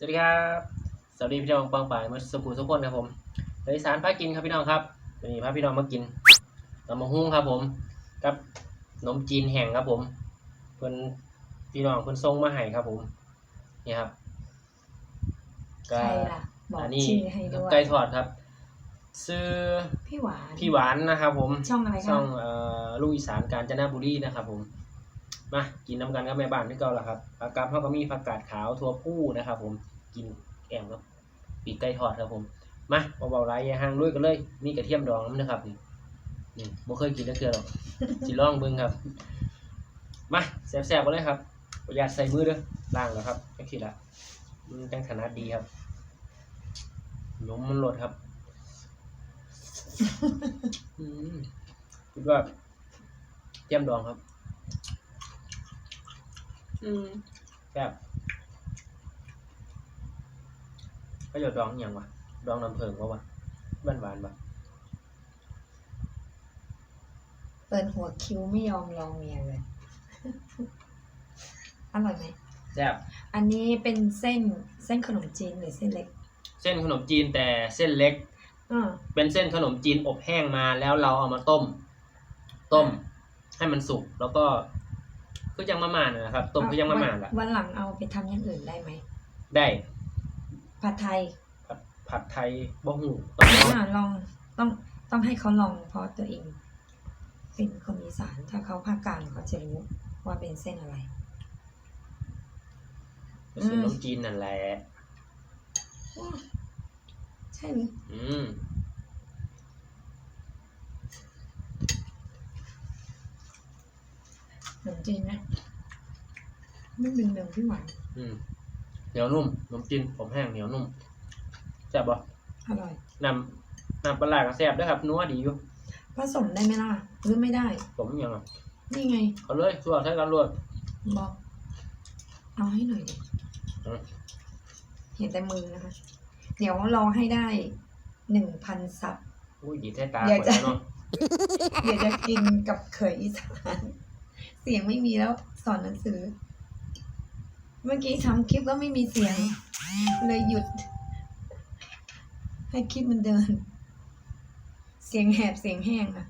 วัสดีครับ สวัสดีพี่น้องปองป่ายมาสกูทุกคนครับผมเลยสารพากินครับพี่น้องครับวันนี้พาพี่น้องมากินตำมะฮุ่งครับผม กับขนมจีนแห้งครับผม เพิ่นพี่น้องเพิ่นส่งมาให้ครับผม นี่ครับก็ใครล่ะบอกอันนี้ชื่อให้ด้วยไก่ทอดครับ ซื้อพี่หวานพี่หวานนะครับ ผม ช่องอะไรคะช่องเอ่อลูกอีสานกาญจนบุรีนะครับผม มากินน้ำกันกับแม่บ้านที่เก่าแล้วครับผักกับเขาก็มีผักกาดขาวทั่วผู้นะครับ ผมกินแกมครับปีกไก่ทอดครับผมมาเบาๆไรอย่าห่างลุยกันเลย มีกระเทียมดองนะครับนี่นี่บ่เคยกินนักเทื่อหรอกสิลองเบิ่งครับ มาแซ่บๆกันเลยครับประหยัดใส่มือเด้อล้างแล้วครับแค่คิดละมันจังถนัดดีครับนมมันหลดครับคิดว่าเทียมดองครับ อืมแซ่บก็หยดดองอหย่างวะดองน้ำเพิงปะวะหวานหวานๆปะเปิดหัวคิ้วไม่ยอมลองเมียเลย อร่อยไหม แซ่บอันนี้เป็นเส้นเส้นขนมจีนหรือเส้นเล็กเส้นขนมจีนแต่เส้นเล็ก อ่าเป็นเส้นขนมจีนอบแห้งมาแล้วเราเอามาต้ม ต้ม ให้มันสุกแล้วก็ คือยังมะม่าน่ะนะครับต้มคือยังมะม่าแหละวันหลังเอาไปทำอย่างอื่นได้ไหมได้ผัดไทยผัดผัดไทยบ้หูต้องลองอ่าลองต้องต้องให้เขาลองเพราะตัวเอง เป็นคนอีสานถ้าเขาภาคกลางเขาจะรู้ว่าเป็นเส้นอะไรเป็นเส้นขนมจีนนั่นแหละใช่ไหมอืม ขนมจีนนะนึ่งดึงดึงพี่หวานอืมเหนียวนุ่มขนมจีนผมแห้งเหนียวนุ่มแซ่บปะอร่อยน้ำน้ำปลาร้าก็แซ่บด้วยครับนัวดีอยู่ผสมได้ไหมล่ะหรือไม่ได้ ผมยังอะนี่ไงเอาเลยชัวร์ใช้กันรวดบอกเอาให้หน่อยดิอืมเห็นแต่มือนะคะ เดี๋ยวรอให้ได้หนึ่งพันซับอุ้ยดีแท้ตาเดี๋ยวไปจะแล้วเนาะเดี๋ยวจะกินกับเขยอีสาน เสียงไม่มีแล้วสอนหนังสือ เมื่อกี้ทำคลิปก็ไม่มีเสียง เลยหยุด ให้คลิปมันเดิน เสียงแหบเสียงแห้งอะ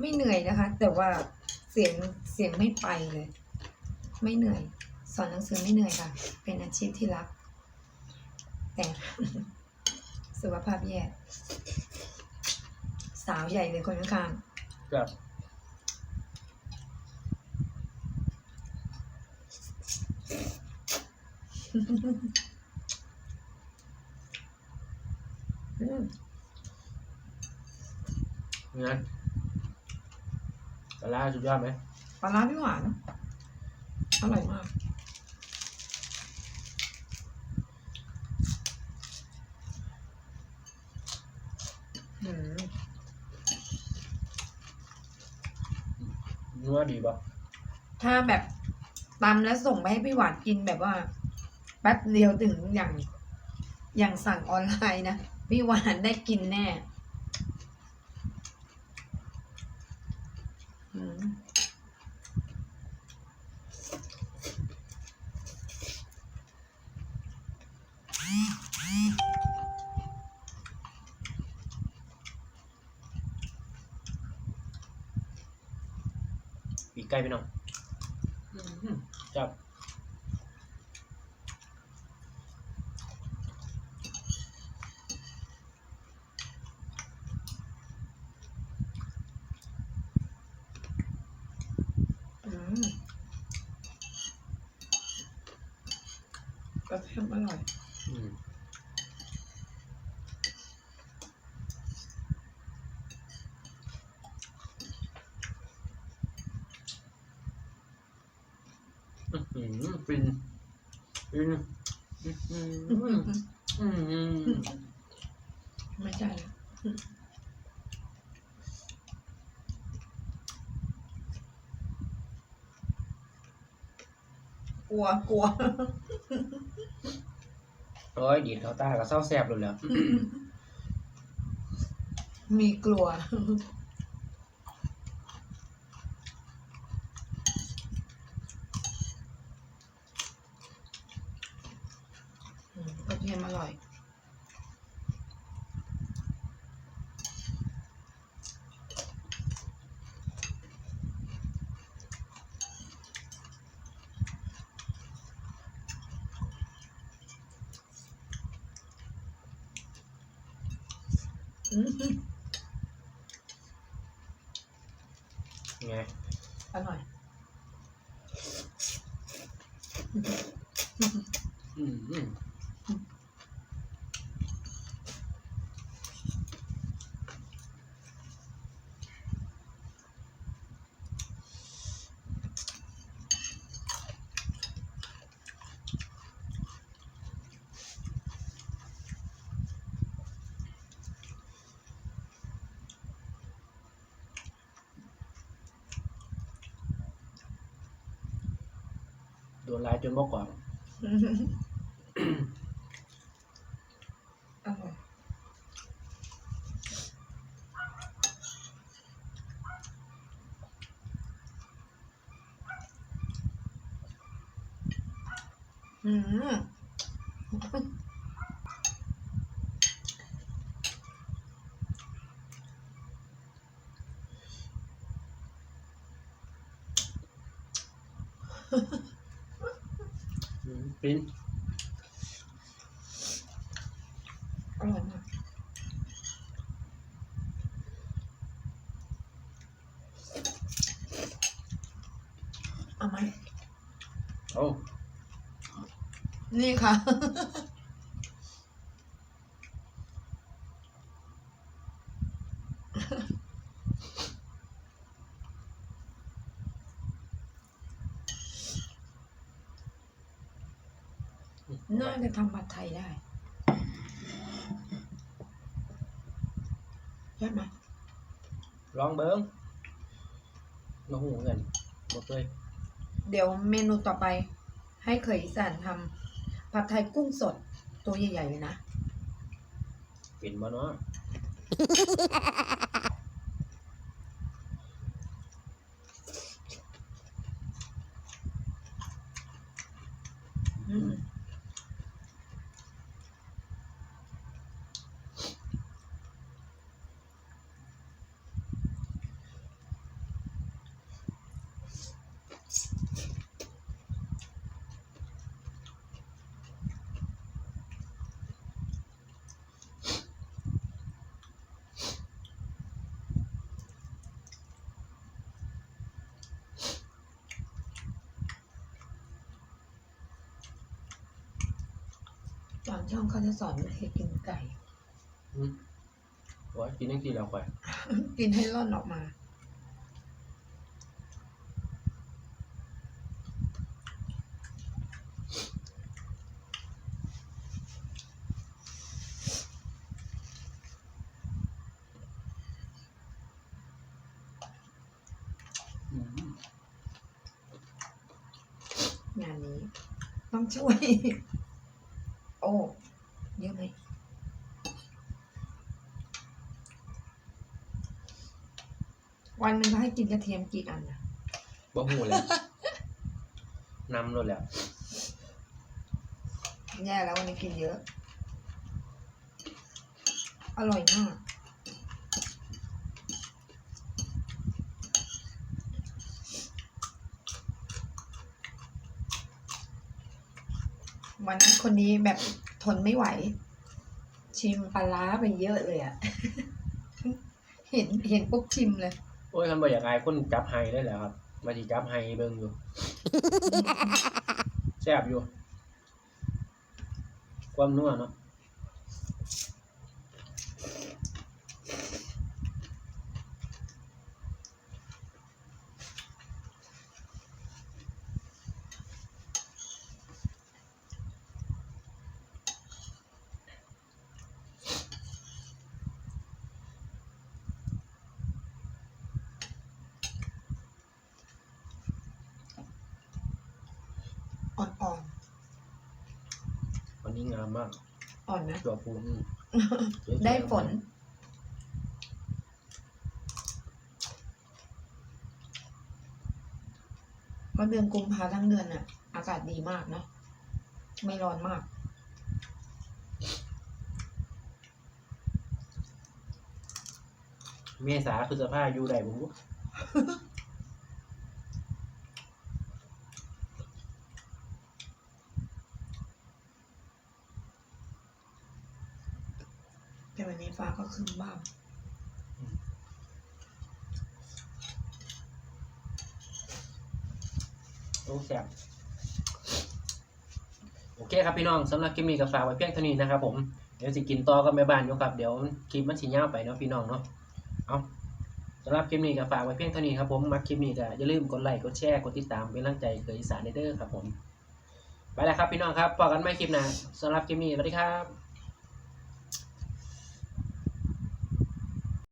ไม่เหนื่อยนะคะ แต่ว่าเสียงเสียงไม่ไปเลย ไม่เหนื่อย สอนหนังสือไม่เหนื่อยค่ะ เป็นอาชีพที่รัก แต่ สุขภาพแย่ สาวใหญ่เลยคนข้างครับ ๆอืมงั้นปลาร้าสุดยอดไหมปลาร้าพี่หวานอร่อยมาก อืม ว่าดีปะถ้าแบบตำแล้วส่งไปให้พี่หวานกินแบบว่าแป๊บเดียวถึงอย่างอย่างสั่งออนไลน์นะ พี่หวานได้กินแน่อืม ปีก ไก่พี่น้องอืมจับ อืมกระเทียมอร่อย อืมอื้อหือฟินฟิน อื้อหืออื้อหือไม่ใช่ละกลัวกลัวโอ้ยดีดเขาตากับเศร้าแสบเลยแหล้วมีกลัว ทียมอร่อย อืม ไงอร่อย โดนลายจนบ่ก่อนอร่อยอืม อืมปิ้น อร่อยมาก เอาไหมโอ้นี่ค่ะ น่าจะทำผัดไทยได้ใช่ไหมลองเบิ้งมาหูเงินบอกเลย เดี๋ยวเมนูต่อไป ให้เคยสานทำผัดไทยกุ้งสดตัวใหญ่ๆเลยนะ กินมาเนาะ ช่องเขาจะสอนวิธีกินไก่อืมว่ากินยังกี่แล้วค่อยกินให้ร่อนออกมาอืมงานนี้ ต้องช่วย โอ้เยอะไหม วันหนึ่งเขาให้กินกระเทียมกี่อันนะบ่หูแล้วนำรถแล้วแย่แล้ววันนี้กินเยอะ อร่อยมากวันนั้นคนนี้แบบทนไม่ไหว ชิมปลาร้าไปเยอะเลยอะ เห็นเห็นปุ๊บชิมเลยโอ้ยคันบ่อยากอายคนจับไฮได้แหล้วครับมาที่จับไฮเบิ่งอยู่ แซ่บอยู่ ความนัวเนาะามากอ่อนนะตัวพูนได้ฝน มาเดือนกุมภาทั้งเดือนน่ะ อากาศดีมากเนาะ ไม่ร้อนมากเมษาพฤสภาอยู่ได้บุ้ ฟ้าก็ครึ้มบ้างโอ้แซ่บโอเคครับพี่น้องสำหรับคลิปนี้ก็ฝากไว้เพียงเท่านี้นะครับผมเดี๋ยวสิกินต่อกับแม่บ้านอยู่ครับเดี๋ยวคลิปมันสิยาวไปเนาะพี่น้องเนาะเอาสำหรับคลิปนี้ก็ฝากไว้เพียงเท่านี้ครับผมมักคลิปนี้ก็อย่าลืมกดไลค์กดแชร์กดติดตามเป็นกำลังใจเคยอีสานเด้อครับผมไปแล้วครับพี่น้องครับพบกันใหม่คลิปหน้าสำหรับคลิปนี้สวัสดีครับ